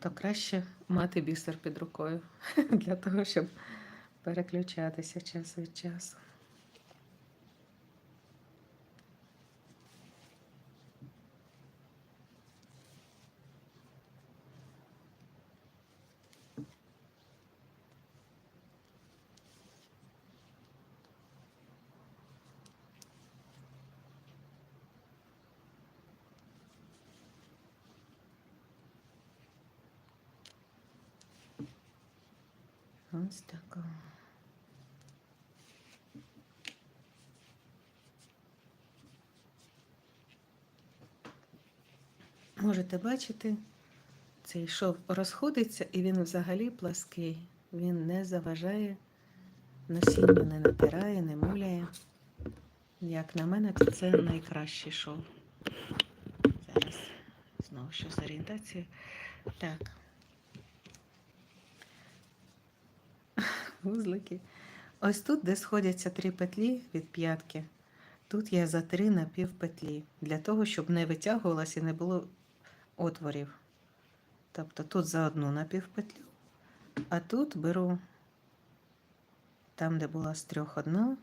то краще мати бісер під рукою для того, щоб переключатися час від часу. Ось тако. Можете бачити, цей шов розходиться і він взагалі плаский. Він не заважає, насінню не натирає, не муляє. Як на мене, то це найкращий шов. Зараз знову що з орієнтацією. Так. Вузлики. Ось тут, де сходяться три петлі від п'ятки, тут я за три напівпетлі, для того, щоб не витягувалося і не було отворів. Тобто тут за одну напівпетлю, а тут беру там, де була з трьох одна,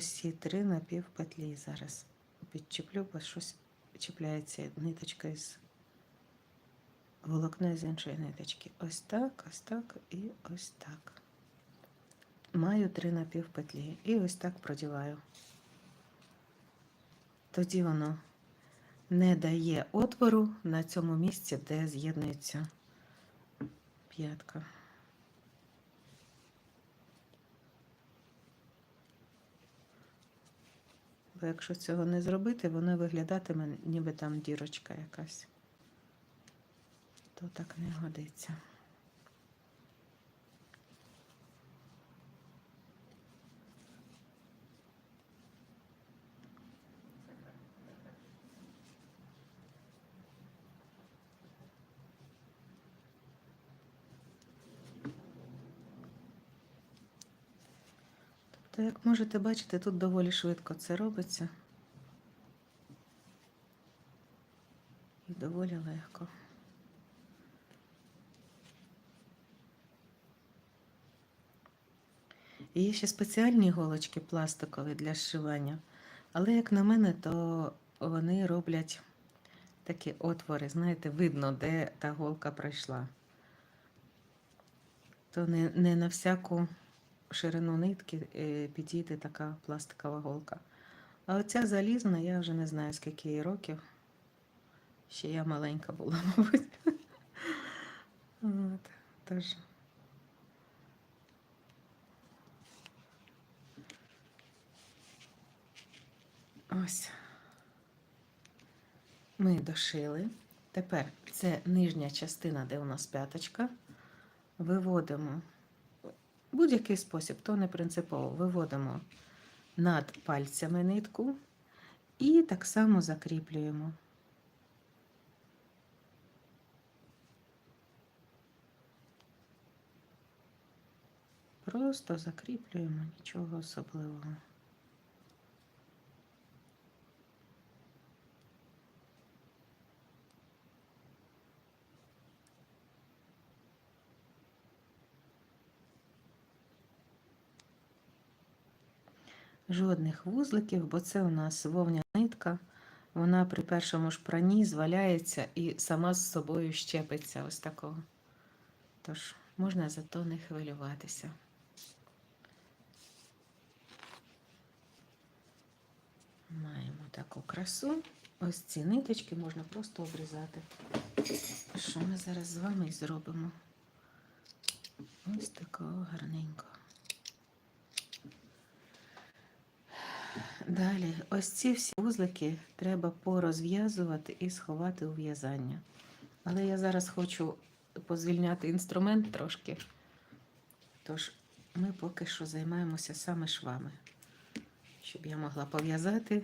ці три напівпетлі зараз підчеплю, бо щось чіпляється ниточка із волокно з іншої ниточки. Ось так, ось так і ось так. Маю три напівпетлі. І ось так продіваю. Тоді воно не дає отвору на цьому місці, де з'єднується п'ятка. Бо якщо цього не зробити, воно виглядатиме, ніби там дірочка якась то так не годиться. Тобто, як можете бачити, тут доволі швидко це робиться і доволі легко. І є ще спеціальні голочки пластикові для зшивання. Але, як на мене, то вони роблять такі отвори, знаєте, видно, де та голка пройшла. То не, не на всяку ширину нитки е, підійде така пластикова голка. А оця залізна, я вже не знаю, скільки їй років. Ще я маленька була, мабуть. От. Ось. Ми дошили. Тепер це нижня частина, де у нас п'яточка. Виводимо будь-який спосіб, то не принципово. Виводимо над пальцями нитку і так само закріплюємо. Просто закріплюємо нічого особливого. Жодних вузликів, бо це у нас вовня нитка. Вона при першому ж пранні зваляється і сама з собою щепиться ось такого. Тож, можна зато не хвилюватися. Маємо таку красу. Ось ці ниточки можна просто обрізати. Що ми зараз з вами і зробимо? Ось такого гарненького. Далі, ось ці всі вузлики треба порозв'язувати і сховати у в'язання. Але я зараз хочу позвільняти інструмент трошки. Тож ми поки що займаємося саме швами, щоб я могла пов'язати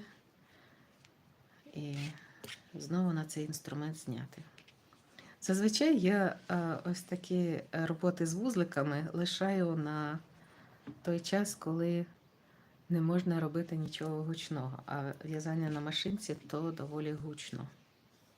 і знову на цей інструмент зняти. Зазвичай я ось такі роботи з вузликами лишаю на той час, коли не можна робити нічого гучного, а в'язання на машинці то доволі гучно.